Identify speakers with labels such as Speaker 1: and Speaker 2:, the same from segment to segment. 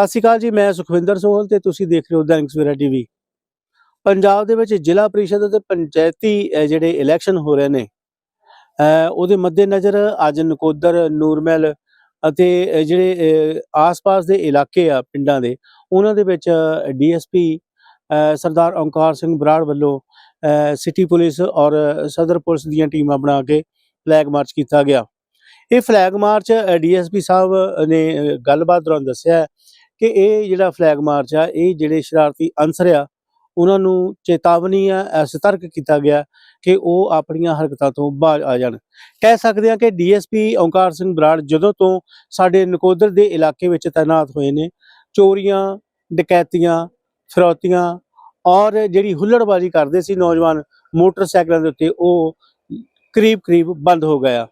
Speaker 1: ਸਤਿ ਸ਼੍ਰੀ ਅਕਾਲ ਜੀ, ਮੈਂ ਸੁਖਵਿੰਦਰ ਸੋਹਲ ਤੇ ਤੁਸੀਂ ਦੇਖ ਰਹੇ ਹੋ ਦੈਨਿਕ ਸਵੇਰਾ ਟੀਵੀ। ਪੰਜਾਬ ਦੇ ਵਿੱਚ ਜ਼ਿਲ੍ਹਾ ਪਰਿਸ਼ਦ ਅਤੇ ਪੰਚਾਇਤੀ ਜਿਹੜੇ ਇਲੈਕਸ਼ਨ ਹੋ ਰਹੇ ਨੇ ਉਹਦੇ ਮੱਦੇਨਜ਼ਰ ਅੱਜ ਨਕੋਦਰ, ਨੂਰਮਹਿਲ ਅਤੇ ਜਿਹੜੇ ਆਸ-ਪਾਸ ਦੇ ਇਲਾਕੇ ਆ, ਪਿੰਡਾਂ ਦੇ, ਉਹਨਾਂ ਦੇ ਵਿੱਚ ਡੀਐਸਪੀ ਸਰਦਾਰ ਓਂਕਾਰ ਸਿੰਘ ਬਰਾੜ ਵੱਲੋਂ ਸਿਟੀ ਪੁਲਿਸ ਔਰ ਸਦਰ ਪੁਲਿਸ ਦੀਆਂ ਟੀਮਾਂ ਬਣਾ ਕੇ ਫਲੈਗ ਮਾਰਚ ਕੀਤਾ ਗਿਆ। ਇਹ ਫਲੈਗ ਮਾਰਚ ਡੀਐਸਪੀ ਸਾਹਿਬ ਨੇ ਗੱਲਬਾਤ ਦੌਰਾਨ ਦੱਸਿਆ ਕਿ ਇਹ ਜਿਹੜਾ ਫਲੈਗ ਮਾਰਚ ਆ, ਇਹ ਜਿਹੜੇ ਸ਼ਰਾਰਤੀ ਅਨਸਰ ਆ, ਉਹਨਾਂ ਨੂੰ ਚੇਤਾਵਨੀ ਆ ਸਤਰਕ ਕੀਤਾ ਗਿਆ ਕਿ ਉਹ ਆਪਣੀਆਂ ਹਰਕਤਾਂ ਤੋਂ ਬਾਜ਼ ਆ ਜਾਣ। ਕਹਿ ਸਕਦੇ ਆ ਕਿ ਡੀਐਸਪੀ ਓਂਕਾਰ ਸਿੰਘ ਬਰਾੜ ਜਦੋਂ ਤੋਂ ਸਾਡੇ ਨਕੋਦਰ ਦੇ ਇਲਾਕੇ ਵਿੱਚ ਤਾਇਨਾਤ ਹੋਏ ਨੇ, ਚੋਰੀਆਂ, ਡਕੈਤੀਆਂ, ਫਿਰੌਤੀਆਂ ਔਰ ਜਿਹੜੀ ਹੁੱਲੜਬਾਜ਼ੀ ਕਰਦੇ ਸੀ ਨੌਜਵਾਨ ਮੋਟਰਸਾਈਕਲਾਂ ਦੇ ਉੱਤੇ, ਉਹ ਕਰੀਬ-ਕਰੀਬ ਬੰਦ ਹੋ ਗਿਆ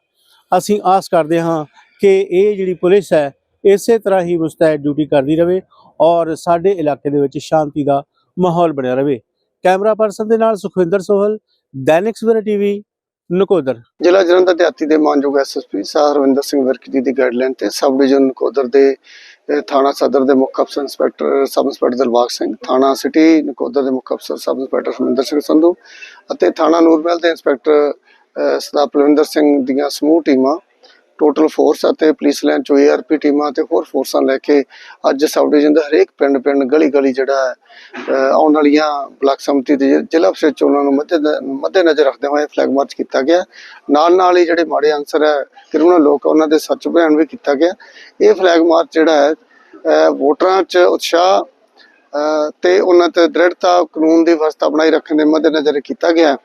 Speaker 1: ਅਸੀਂ ਆਸ ਕਰਦੇ ਹਾਂ ਕਿ ਇਹ ਜਿਹੜੀ ਪੁਲਿਸ ਹੈ ਇਸੇ ਤਰ੍ਹਾਂ ਹੀ ਮੁਸਤੈਦ ਡਿਊਟੀ ਕਰਦੀ ਰਹੇ ਔਰ ਸਾਡੇ ਇਲਾਕੇ ਦੇ ਵਿੱਚ ਸ਼ਾਂਤੀ ਦਾ ਮਾਹੌਲ ਬਣਿਆ ਰਹੇ ਕੈਮਰਾ ਪਰਸਨ ਦੇ ਨਾਲ ਸੁਖਵਿੰਦਰ ਸੋਹਲ ਦੈਨਿਕ ਸਵੇਰਾ ਟੀਵੀ ਨਕੋਦਰ।
Speaker 2: ਜ਼ਿਲ੍ਹਾ ਜਲੰਧਰ ਦੇ ਦੇ ਮਾਨਯੋਗ ਐਸਐਸਪੀ ਸਾਹ ਹਰਵਿੰਦਰ ਸਿੰਘ ਵਿਰਕ ਜੀ ਦੀ ਗਾਈਡਲਾਈਨ ਤੇ ਸਬ ਡਿਵੀਜ਼ਨ ਨਕੋਦਰ ਦੇ ਥਾਣਾ ਸਦਰ ਦੇ ਮੁੱਖ ਅਫਸਰ inspector sub inspector Dilbag Singh ਥਾਣਾ ਸਿਟੀ ਨਕੋਦਰ ਦੇ ਮੁੱਖ ਅਫਸਰ ਸਬ ਇੰਸਪੈਕਟਰ ਸੁਮਿੰਦਰ ਸਿੰਘ ਸੰਧੂ ਅਤੇ ਥਾਣਾ ਨੂਰਮਹਿਲ ਦੇ ਇੰਸਪੈਕਟਰ ਅਹ, ਸਰਦਾਰ ਸਿੰਘ ਦੀਆਂ ਸਮੂਹ ਟੀਮਾਂ ਟੋਟਲ ਫੋਰਸ ਅਤੇ ਪੁਲਿਸ ਲਾਈਨ ਚੋਂ ਏਆਰਪੀ ਟੀਮਾਂ ਤੇ ਹੋਰ ਫੋਰਸਾਂ ਲੈ ਕੇ ਅੱਜ ਸਬ ਡਿਵੀਜ਼ਨ ਦੇ ਹਰੇਕ ਪਿੰਡ ਪਿੰਡ ਗਲੀ ਗਲੀ ਜਿਹੜਾ ਆਉਣ ਵਾਲੀਆਂ ਬਲਾਕ ਸੰਮਤੀ ਦੇ ਜ਼ਿਲ੍ਹਾ ਅਫਸਰ ਚੋਣਾਂ ਨੂੰ ਮੱਦੇ ਨਜ਼ਰ ਰੱਖਦੇ ਹੋਏ ਫਲੈਗ ਮਾਰਚ ਕੀਤਾ ਗਿਆ। ਨਾਲ ਨਾਲ ਹੀ ਜਿਹੜੇ ਮਾੜੇ ਅਨਸਰ ਹੈ ਕਿਰੂਣਾ ਲੋਕ ਉਹਨਾਂ ਦੇ ਸੱਚ ਬਿਆਨ ਵੀ ਕੀਤਾ ਗਿਆ। ਇਹ ਫਲੈਗ ਮਾਰਚ ਜਿਹੜਾ ਹੈ, ਅਹ, ਵੋਟਰਾਂ 'ਚ ਉਤਸ਼ਾਹ ਤੇ ਉਹਨਾਂ ਤੇ ਦ੍ਰਿੜਤਾ, ਕਾਨੂੰਨ ਦੀ ਵਿਵਸਥਾ ਬਣਾਈ ਰੱਖਣ ਦੇ ਮੱਦੇਨਜ਼ਰ ਕੀਤਾ ਗਿਆ।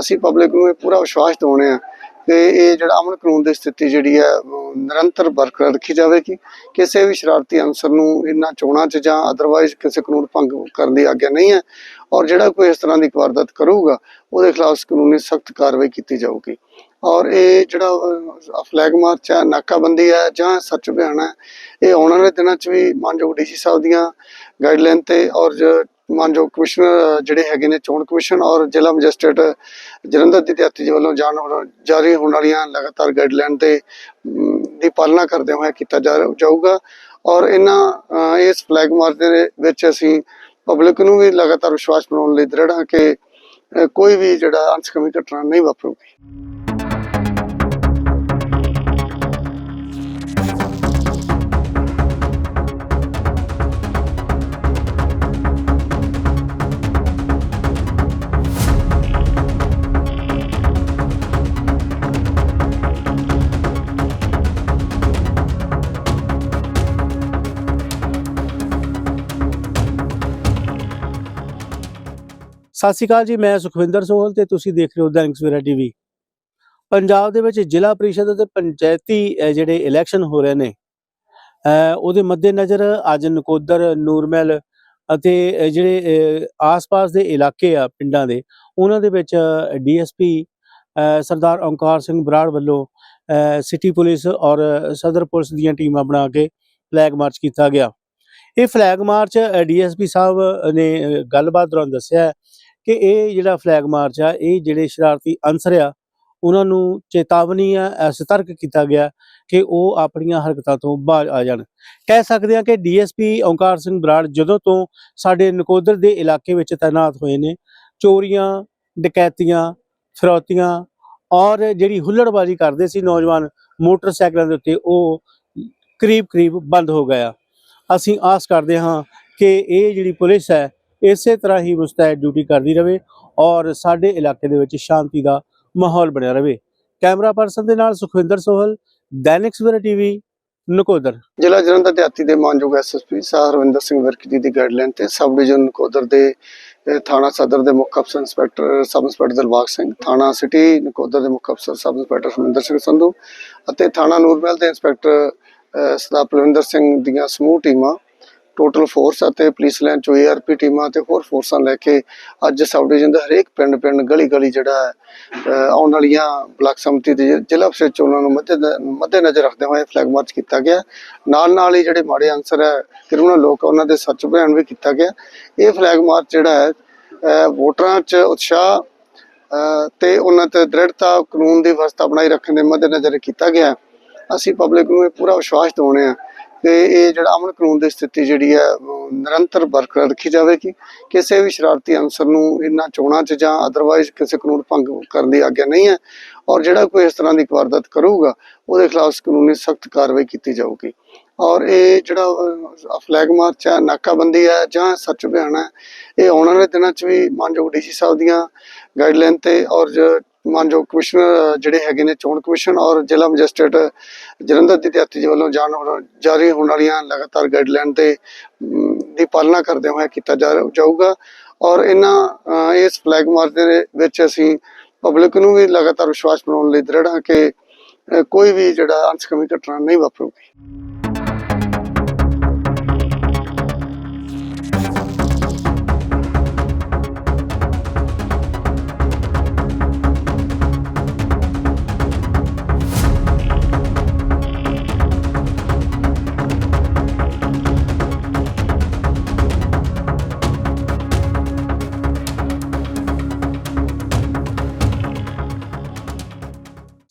Speaker 2: ਅਸੀਂ ਪਬਲਿਕ ਨੂੰ ਇਹ ਪੂਰਾ ਵਿਸ਼ਵਾਸ ਦਿਵਾਉਂਦੇ ਆ ਕਿ ਇਹ ਜਿਹੜਾ ਅਮਨ ਕਾਨੂੰਨ ਦੀ ਸਥਿਤੀ ਜਿਹੜੀ ਹੈ ਨਿਰੰਤਰ ਬਰਕਰਾਰ ਰੱਖੀ ਜਾਵੇਗੀ। ਕਿਸੇ ਵੀ ਸ਼ਰਾਰਤੀ ਅਨਸਰ ਨੂੰ ਇਹਨਾਂ ਚੋਣਾਂ 'ਚ ਜਾਂ ਅਦਰਵਾਈਜ਼ ਕਿਸੇ ਕਾਨੂੰਨ ਭੰਗ ਕਰਨ ਦੀ ਆਗਿਆ ਨਹੀਂ ਹੈ ਔਰ ਜਿਹੜਾ ਕੋਈ ਇਸ ਤਰ੍ਹਾਂ ਦੀ ਵਾਰਦਾਤ ਕਰੂਗਾ, ਉਹਦੇ ਖਿਲਾਫ ਕਾਨੂੰਨੀ ਸਖਤ ਕਾਰਵਾਈ ਕੀਤੀ ਜਾਊਗੀ। ਔਰ ਇਹ ਜਿਹੜਾ ਫਲੈਗ ਮਾਰਚ ਹੈ, ਨਾਕਾਬੰਦੀ ਹੈ ਜਾਂ ਸੱਚ ਬਿਆਨ ਹੈ, ਇਹ ਆਉਣ ਵਾਲੇ ਦਿਨਾਂ 'ਚ ਵੀ ਮਾਨਯੋਗ ਡੀਸੀ ਸਾਹਿਬ ਦੀਆਂ ਗਾਈਡਲਾਈਨ ਤੇ ਔਰ ਮਾਨਯੋਗ ਕਮਿਸ਼ਨਰ ਜਿਹੜੇ ਹੈਗੇ ਨੇ ਚੋਣ ਕਮਿਸ਼ਨ ਔਰ ਜ਼ਿਲ੍ਹਾ ਮੈਜਿਸਟ੍ਰੇਟ ਜਲੰਧਰ ਦੀ ਦਿਹਾਤੀ ਜੀ ਵੱਲੋਂ ਜਾਣ ਜਾਰੀ ਹੋਣ ਵਾਲੀਆਂ ਲਗਾਤਾਰ ਗਾਈਡਲਾਈਨ ਤੇ ਦੀ ਪਾਲਣਾ ਕਰਦੇ ਹੋਏ ਕੀਤਾ ਜਾਊਗਾ। ਔਰ ਇਹਨਾਂ ਇਸ ਫਲੈਗ ਮਾਰਚ ਦੇ ਵਿੱਚ ਅਸੀਂ ਪਬਲਿਕ ਨੂੰ ਵੀ ਲਗਾਤਾਰ ਵਿਸ਼ਵਾਸ ਬਣਾਉਣ ਲਈ ਦ੍ਰਿੜ ਹਾਂ ਕਿ ਕੋਈ ਵੀ ਜਿਹੜਾ ਅਨਸਕਮੀ ਘਟਨਾ ਨਹੀਂ ਵਾਪਰੂਗੀ।
Speaker 1: ਸਤਿ ਸ਼੍ਰੀ ਅਕਾਲ ਜੀ, ਮੈਂ ਸੁਖਵਿੰਦਰ ਸੋਹਲ ਤੇ ਤੁਸੀਂ ਦੇਖ ਰਹੇ ਹੋ ਦੈਨਿਕ ਸਵੇਰਾ ਟੀਵੀ। ਪੰਜਾਬ ਦੇ ਵਿੱਚ ਜ਼ਿਲ੍ਹਾ ਪਰਿਸ਼ਦ ਅਤੇ ਪੰਚਾਇਤੀ ਜਿਹੜੇ ਇਲੈਕਸ਼ਨ ਹੋ ਰਹੇ ਨੇ ਉਹਦੇ ਮੱਦੇਨਜ਼ਰ ਅੱਜ ਨਕੋਦਰ, ਨੂਰਮਹਿਲ ਅਤੇ ਜਿਹੜੇ ਆਸ-ਪਾਸ ਦੇ ਇਲਾਕੇ ਆ, ਪਿੰਡਾਂ ਦੇ, ਉਹਨਾਂ ਦੇ ਵਿੱਚ ਡੀਐਸਪੀ ਸਰਦਾਰ ਓਂਕਾਰ ਸਿੰਘ ਬਰਾੜ ਵੱਲੋਂ ਸਿਟੀ ਪੁਲਿਸ ਔਰ ਸਦਰ ਪੁਲਿਸ ਦੀਆਂ ਟੀਮਾਂ ਬਣਾ ਕੇ ਫਲੈਗ ਮਾਰਚ ਕੀਤਾ ਗਿਆ। ਇਹ ਫਲੈਗ ਮਾਰਚ ਡੀਐਸਪੀ ਸਾਹਿਬ ਨੇ ਗੱਲਬਾਤ ਦੌਰਾਨ ਦੱਸਿਆ ਕਿ ਇਹ ਜਿਹੜਾ ਫਲੈਗ ਮਾਰਚ ਆ, ਇਹ ਜਿਹੜੇ ਸ਼ਰਾਰਤੀ ਅਨਸਰ ਆ, ਉਹਨਾਂ ਨੂੰ ਚੇਤਾਵਨੀ ਆ ਸਤਰਕ ਕੀਤਾ ਗਿਆ ਕਿ ਉਹ ਆਪਣੀਆਂ ਹਰਕਤਾਂ ਤੋਂ ਬਾਹਰ ਆ ਜਾਣ। ਕਹਿ ਸਕਦੇ ਆ ਕਿ ਡੀਐਸਪੀ ਓਂਕਾਰ ਸਿੰਘ ਬਰਾੜ ਜਦੋਂ ਤੋਂ ਸਾਡੇ ਨਕੋਦਰ ਦੇ ਇਲਾਕੇ ਵਿੱਚ ਤਾਇਨਾਤ ਹੋਏ ਨੇ, ਚੋਰੀਆਂ, ਡਕੈਤੀਆਂ, ਫਿਰੌਤੀਆਂ ਔਰ ਜਿਹੜੀ ਹੁੱਲੜਬਾਜ਼ੀ ਕਰਦੇ ਸੀ ਨੌਜਵਾਨ ਮੋਟਰਸਾਈਕਲਾਂ ਦੇ ਉੱਤੇ, ਉਹ ਕਰੀਬ-ਕਰੀਬ ਬੰਦ ਹੋ ਗਿਆ ਅਸੀਂ ਆਸ ਕਰਦੇ ਹਾਂ ਕਿ ਇਹ ਜਿਹੜੀ ਪੁਲਿਸ ਹੈ ਇਸੇ ਤਰ੍ਹਾਂ ਹੀ ਮੁਸਤੈਦ ਡਿਊਟੀ ਕਰਦੀ ਰਹੇ ਔਰ ਸਾਡੇ ਇਲਾਕੇ ਦੇ ਵਿੱਚ ਸ਼ਾਂਤੀ ਦਾ ਮਾਹੌਲ ਬਣਿਆ ਰਹੇ ਕੈਮਰਾ ਪਰਸਨ ਦੇ ਨਾਲ ਸੁਖਵਿੰਦਰ ਸੋਹਲ, ਦੈਨਿਕ ਸਵੇਰਾ ਟੀਵੀ, ਨਕੋਦਰ।
Speaker 2: ਜ਼ਿਲ੍ਹਾ ਜਲੰਧਰ ਦੇ ਦੇ ਮਾਨਯੋਗ ਐਸਐਸਪੀ ਸਾਹ ਹਰਵਿੰਦਰ ਸਿੰਘ ਵਿਰਕ ਦੀ ਗਾਈਡਲਾਈਨ ਤੇ ਸਬ ਡਿਵੀਜ਼ਨ ਨਕੋਦਰ ਦੇ ਥਾਣਾ ਸਦਰ ਦੇ ਮੁੱਖ ਅਫਸਰ inspector sub inspector Dilbag Singh, ਥਾਣਾ ਸਿਟੀ ਨਕੋਦਰ ਦੇ ਮੁੱਖ ਅਫਸਰ ਸਬ ਇੰਸਪੈਕਟਰ ਸੁਮਿੰਦਰ ਸਿੰਘ ਸੰਧੂ ਅਤੇ ਥਾਣਾ ਨੂਰਮਹਿਲ ਦੇ ਇੰਸਪੈਕਟਰ ਸਰਦਾਰ ਪਲਵਿੰਦਰ ਸਿੰਘ ਦੀਆਂ ਸਮੂਹ ਟੀਮਾਂ ਟੋਟਲ ਫੋਰਸ ਅਤੇ ਪੁਲਿਸ ਲਾਈਨ ਚੋਂ ਏਆਰਪੀ ਟੀਮਾਂ ਤੇ ਹੋਰ ਫੋਰਸਾਂ ਲੈ ਕੇ ਅੱਜ ਸਬ ਡਿਵੀਜ਼ਨ ਦੇ ਹਰੇਕ ਪਿੰਡ ਪਿੰਡ ਗਲੀ ਗਲੀ ਜਿਹੜਾ ਹੈ, ਆਉਣ ਵਾਲੀਆਂ ਬਲਾਕ ਸਮਿਤੀ ਦੇ ਜ਼ਿਲ੍ਹਾ ਅਫਸਰ ਚੋਣਾਂ ਨੂੰ ਮੱਦੇ ਮੱਦੇ ਨਜ਼ਰ ਰੱਖਦੇ ਹੋਏ ਫਲੈਗ ਮਾਰਚ ਕੀਤਾ ਗਿਆ। ਨਾਲ ਨਾਲ ਹੀ ਜਿਹੜੇ ਮਾੜੇ ਅਨਸਰ ਹੈ ਕਿਰੂਣਾ ਲੋਕ ਉਹਨਾਂ ਦੇ ਸੱਚ ਬਿਆਨ ਵੀ ਕੀਤਾ ਗਿਆ। ਇਹ ਫਲੈਗ ਮਾਰਚ ਜਿਹੜਾ ਹੈ ਵੋਟਰਾਂ 'ਚ ਉਤਸ਼ਾਹ ਤੇ ਉਹਨਾਂ ਤੇ ਦ੍ਰਿੜਤਾ ਕਾਨੂੰਨ ਦੀ ਵਿਵਸਥਾ ਬਣਾਈ ਰੱਖਣ ਦੇ ਮੱਦੇਨਜ਼ਰ ਕੀਤਾ ਗਿਆ। ਅਸੀਂ ਪਬਲਿਕ ਨੂੰ ਇਹ ਪੂਰਾ ਵਿਸ਼ਵਾਸ ਦਿਵਾਉਣੇ ਆ ਤੇ ਇਹ ਜਿਹੜਾ ਅਮਨ ਕਾਨੂੰਨ ਦੀ ਸਥਿਤੀ ਜਿਹੜੀ ਹੈ ਨਿਰੰਤਰ ਬਰਕਰਾਰ ਰੱਖੀ ਜਾਵੇਗੀ। ਕਿਸੇ ਵੀ ਸ਼ਰਾਰਤੀ ਅਨਸਰ ਨੂੰ ਇਹਨਾਂ ਚੋਣਾਂ 'ਚ ਜਾਂ ਅਦਰਵਾਈਜ਼ ਕਿਸੇ ਕਾਨੂੰਨ ਭੰਗ ਕਰਨ ਦੀ ਆਗਿਆ ਨਹੀਂ ਹੈ ਔਰ ਜਿਹੜਾ ਕੋਈ ਇਸ ਤਰ੍ਹਾਂ ਦੀ ਵਾਰਦਾਤ ਕਰੂਗਾ, ਉਹਦੇ ਖਿਲਾਫ ਕਾਨੂੰਨੀ ਸਖਤ ਕਾਰਵਾਈ ਕੀਤੀ ਜਾਊਗੀ। ਔਰ ਇਹ ਜਿਹੜਾ ਫਲੈਗ ਮਾਰਚ ਹੈ, ਨਾਕਾਬੰਦੀ ਹੈ ਜਾਂ ਸੱਚ ਅਭਿਆਨ ਹੈ, ਇਹ ਆਉਣ ਵਾਲੇ ਦਿਨਾਂ 'ਚ ਵੀ ਮਾਨਯੋਗ ਡੀਸੀ ਸਾਹਿਬ ਦੀਆਂ ਗਾਈਡਲਾਈਨ ਤੇ ਔਰ ਮਾਨਯੋਗ ਕਮਿਸ਼ਨਰ ਜਿਹੜੇ ਹੈਗੇ ਨੇ ਚੋਣ ਕਮਿਸ਼ਨ ਔਰ ਜ਼ਿਲ੍ਹਾ ਮੈਜਿਸਟ੍ਰੇਟ ਜਲੰਧਰ ਦੀ ਦਿਹਾਤੀ ਜੀ ਵੱਲੋਂ ਜਾਰੀ ਹੋਣ ਵਾਲੀਆਂ ਲਗਾਤਾਰ ਗਾਈਡਲਾਈਨ ਤੇ ਦੀ ਪਾਲਣਾ ਕਰਦੇ ਹੋਏ ਕੀਤਾ ਜਾਊਗਾ। ਔਰ ਇਹਨਾਂ ਇਸ ਫਲੈਗ ਮਾਰਚ ਦੇ ਵਿੱਚ ਅਸੀਂ ਪਬਲਿਕ ਨੂੰ ਵੀ ਲਗਾਤਾਰ ਵਿਸ਼ਵਾਸ ਬਣਾਉਣ ਲਈ ਦ੍ਰਿੜ ਹਾਂ ਕਿ ਕੋਈ ਵੀ ਜਿਹੜਾ ਅਨਸਕਮੀ ਘਟਨਾ ਨਹੀਂ ਵਾਪਰੂਗੀ।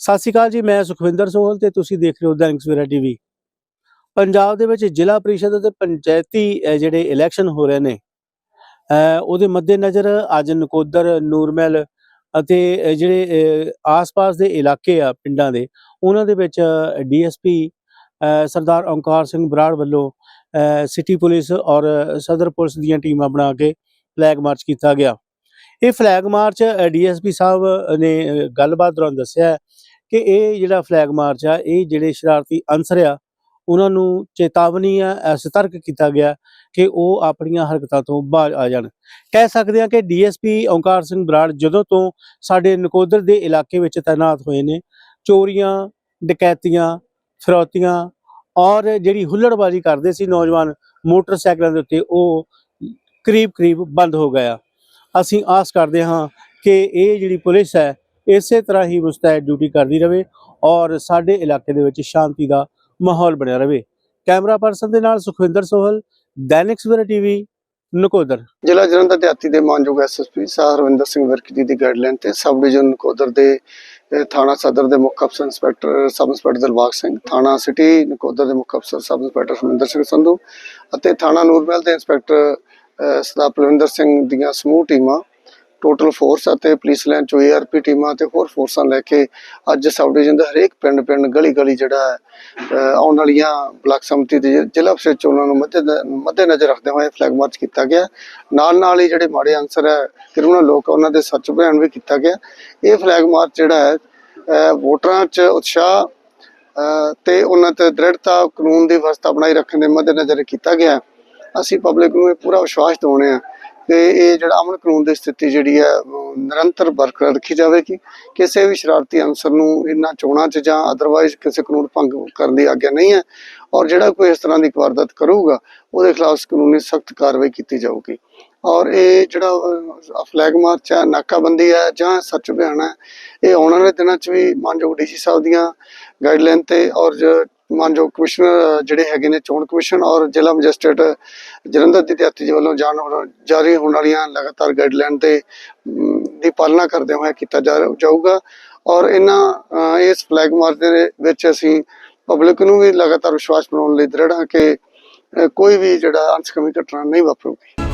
Speaker 1: ਸਤਿ ਸ਼੍ਰੀ ਅਕਾਲ ਜੀ ਮੈਂ ਸੁਖਵਿੰਦਰ ਸੋਹਲ ਤੇ ਤੁਸੀਂ ਦੇਖ ਰਹੇ ਹੋ ਦੈਨਿਕ ਸਵੇਰਾ ਟੀਵੀ ਪੰਜਾਬ ਦੇ ਵਿੱਚ ਜ਼ਿਲ੍ਹਾ ਪਰਿਸ਼ਦ ਅਤੇ ਪੰਚਾਇਤੀ ਜਿਹੜੇ ਇਲੈਕਸ਼ਨ ਹੋ ਰਹੇ ਨੇ ਅਹ, ਉਹਦੇ ਮੱਦੇਨਜ਼ਰ ਅੱਜ ਨਕੋਦਰ ਨੂਰਮਹਿਲ ਅਤੇ ਜਿਹੜੇ ਆਸ-ਪਾਸ ਦੇ ਇਲਾਕੇ ਆ ਪਿੰਡਾਂ ਦੇ ਉਹਨਾਂ ਦੇ ਵਿੱਚ ਡੀਐਸਪੀ ਸਰਦਾਰ ਓਂਕਾਰ ਸਿੰਘ ਬਰਾੜ ਵੱਲੋਂ ਸਿਟੀ ਪੁਲਿਸ ਔਰ ਸਦਰ ਪੁਲਿਸ ਦੀਆਂ ਟੀਮਾਂ ਬਣਾ ਕੇ ਫਲੈਗ ਮਾਰਚ ਕੀਤਾ ਗਿਆ। ਇਹ ਫਲੈਗ ਮਾਰਚ ਡੀਐਸਪੀ ਸਾਹਿਬ ਨੇ ਗੱਲਬਾਤ ਦੌਰਾਨ ਦੱਸਿਆ ਕਿ ਇਹ ਜਿਹੜਾ ਫਲੈਗ ਮਾਰਚ ਆ, ਇਹ ਜਿਹੜੇ ਸ਼ਰਾਰਤੀ ਅਨਸਰ ਆ, ਉਹਨਾਂ ਨੂੰ ਚੇਤਾਵਨੀ ਆ ਸਤਰਕ ਕੀਤਾ ਗਿਆ ਕਿ ਉਹ ਆਪਣੀਆਂ ਹਰਕਤਾਂ ਤੋਂ ਬਾਹਰ ਆ ਜਾਣ। ਕਹਿ ਸਕਦੇ ਆ ਕਿ ਡੀਐਸਪੀ ਓਂਕਾਰ ਸਿੰਘ ਬਰਾੜ ਜਦੋਂ ਤੋਂ ਸਾਡੇ ਨਕੋਦਰ ਦੇ ਇਲਾਕੇ ਵਿੱਚ ਤਾਇਨਾਤ ਹੋਏ ਨੇ, ਚੋਰੀਆਂ, ਡਕੈਤੀਆਂ, ਫਰੋਤੀਆਂ ਔਰ ਜਿਹੜੀ ਹੁੱਲੜਬਾਜ਼ੀ ਕਰਦੇ ਸੀ ਨੌਜਵਾਨ ਮੋਟਰਸਾਈਕਲਾਂ ਦੇ ਉੱਤੇ, ਉਹ ਕਰੀਬ ਕਰੀਬ ਬੰਦ ਹੋ ਗਿਆ ਅਸੀਂ ਆਸ ਕਰਦੇ ਹਾਂ ਕਿ ਇਹ ਜਿਹੜੀ ਪੁਲਿਸ ਹੈ ਇਸੇ ਤਰ੍ਹਾਂ ਹੀ ਮੁਸਤੈਦ ਡਿਊਟੀ ਕਰਦੀ ਰਹੇ ਔਰ ਸਾਡੇ ਇਲਾਕੇ ਦੇ ਵਿੱਚ ਸ਼ਾਂਤੀ ਦਾ ਮਾਹੌਲ ਬਣਿਆ ਰਹੇ ਕੈਮਰਾ ਪਰਸਨ ਦੇ ਨਾਲ ਸੁਖਵਿੰਦਰ ਸੋਹਲ ਦੈਨਿਕ ਸਵੇਰਾ ਟੀਵੀ ਨਕੋਦਰ।
Speaker 2: ਜ਼ਿਲ੍ਹਾ ਜਲੰਧਰ ਦਿਹਾਤੀ ਦੇ ਮਾਨਯੋਗ ਐਸਐਸਪੀ ਸਾਹ ਹਰਵਿੰਦਰ ਸਿੰਘ ਵਿਰਕ ਜੀ ਦੀ ਗਾਈਡਲਾਈਨ ਤੇ ਸਬ ਡਿਵੀਜ਼ਨ ਨਕੋਦਰ ਦੇ ਥਾਣਾ ਸਦਰ ਦੇ ਮੁੱਖ ਅਫਸਰ inspector sub inspector Dilbag Singh ਥਾਣਾ ਸਿਟੀ ਨਕੋਦਰ ਦੇ ਮੁੱਖ ਅਫਸਰ ਸਬ ਇੰਸਪੈਕਟਰ ਸੁਮਿੰਦਰ ਸਿੰਘ ਸੰਧੂ ਅਤੇ ਥਾਣਾ ਨੂਰਮਹਿਲ ਦੇ ਇੰਸਪੈਕਟਰ ਅਹ, ਸਰਦਾਰ ਪਲਵਿੰਦਰ ਸਿੰਘ ਦੀਆਂ ਸਮੂਹ ਟੀਮਾਂ ਟੋਟਲ ਫੋਰਸ ਅਤੇ ਪੁਲਿਸ ਲਾਈਨ ਚੋਂ ਏਆਰਪੀ ਟੀਮਾਂ ਤੇ ਹੋਰ ਫੋਰਸਾਂ ਲੈ ਕੇ ਅੱਜ ਸਬ ਡਿਵੀਜ਼ਨ ਦੇ ਹਰੇਕ ਪਿੰਡ ਪਿੰਡ ਗਲੀ ਗਲੀ ਜਿਹੜਾ ਹੈ, ਆਉਣ ਵਾਲੀਆਂ ਬਲਾਕ ਸਮਿਤੀ ਦੇ ਜ਼ਿਲ੍ਹਾ ਪ੍ਰੀਸ਼ਦ ਚੋਣਾਂ ਨੂੰ ਮੱਦੇ ਮੱਦੇ ਨਜ਼ਰ ਰੱਖਦੇ ਹੋਏ ਫਲੈਗ ਮਾਰਚ ਕੀਤਾ ਗਿਆ। ਨਾਲ ਨਾਲ ਹੀ ਜਿਹੜੇ ਮਾੜੇ ਅਨਸਰ ਹੈ ਕ੍ਰਿਮੀਨਲ ਲੋਕ ਉਹਨਾਂ ਦੇ ਸੱਚ ਬਿਆਨ ਵੀ ਕੀਤਾ ਗਿਆ। ਇਹ ਫਲੈਗ ਮਾਰਚ ਜਿਹੜਾ ਹੈ ਵੋਟਰਾਂ 'ਚ ਉਤਸ਼ਾਹ ਅਹ, ਤੇ ਉਹਨਾਂ ਤੇ ਦ੍ਰਿੜਤਾ ਕਾਨੂੰਨ ਦੀ ਵਿਵਸਥਾ ਬਣਾਈ ਰੱਖਣ ਦੇ ਮੱਦੇਨਜ਼ਰ ਕੀਤਾ ਗਿਆ। ਅਸੀਂ ਪਬਲਿਕ ਨੂੰ ਇਹ ਪੂਰਾ ਵਿਸ਼ਵਾਸ ਦਿਵਾਉਣੇ ਆ ਕਿ ਇਹ ਜਿਹੜਾ ਅਮਨ ਕਾਨੂੰਨ ਦੀ ਸਥਿਤੀ ਜਿਹੜੀ ਹੈ ਨਿਰੰਤਰ ਬਰਕਰਾਰ ਰੱਖੀ ਜਾਵੇਗੀ। ਕਿਸੇ ਵੀ ਸ਼ਰਾਰਤੀ ਅਨਸਰ ਨੂੰ ਇਹਨਾਂ ਚੋਣਾਂ 'ਚ ਜਾਂ ਅਦਰਵਾਈਜ਼ ਕਿਸੇ ਕਾਨੂੰਨ ਭੰਗ ਕਰਨ ਦੀ ਆਗਿਆ ਨਹੀਂ ਹੈ ਔਰ ਜਿਹੜਾ ਕੋਈ ਇਸ ਤਰ੍ਹਾਂ ਦੀ ਵਾਰਦਾਤ ਕਰੂਗਾ, ਉਹਦੇ ਖਿਲਾਫ ਕਾਨੂੰਨੀ ਸਖਤ ਕਾਰਵਾਈ ਕੀਤੀ ਜਾਊਗੀ। ਔਰ ਇਹ ਜਿਹੜਾ ਫਲੈਗ ਮਾਰਚ ਹੈ, ਨਾਕਾਬੰਦੀ ਹੈ ਜਾਂ ਸੱਚ ਬਿਆਨ ਹੈ, ਇਹ ਆਉਣ ਵਾਲੇ ਦਿਨਾਂ 'ਚ ਵੀ ਮਾਨਯੋਗ ਡੀਸੀ ਸਾਹਿਬ ਦੀਆਂ ਗਾਈਡਲਾਈਨ ਤੇ ਔਰ ਮਾਨਯੋਗ ਕਮਿਸ਼ਨਰ ਜਿਹੜੇ ਹੈਗੇ ਨੇ ਚੋਣ ਕਮਿਸ਼ਨ ਔਰ ਜ਼ਿਲ੍ਹਾ ਮੈਜਿਸਟ੍ਰੇਟ ਜਲੰਧਰ ਦੀ ਦਿਹਾਤੀ ਜੀ ਵੱਲੋਂ ਜਾਣ ਜਾਰੀ ਹੋਣ ਵਾਲੀਆਂ ਲਗਾਤਾਰ ਗਾਈਡਲਾਈਨ ਤੇ ਦੀ ਪਾਲਣਾ ਕਰਦੇ ਹੋਏ ਕੀਤਾ ਜਾਊਗਾ। ਔਰ ਇਹਨਾਂ ਇਸ ਫਲੈਗ ਮਾਰਚ ਦੇ ਵਿੱਚ ਅਸੀਂ ਪਬਲਿਕ ਨੂੰ ਵੀ ਲਗਾਤਾਰ ਵਿਸ਼ਵਾਸ ਬਣਾਉਣ ਲਈ ਦ੍ਰਿੜ ਹਾਂ ਕਿ ਕੋਈ ਵੀ ਜਿਹੜਾ ਅਨਸਕਮੀ ਘਟਨਾ ਨਹੀਂ ਵਾਪਰੂਗੀ।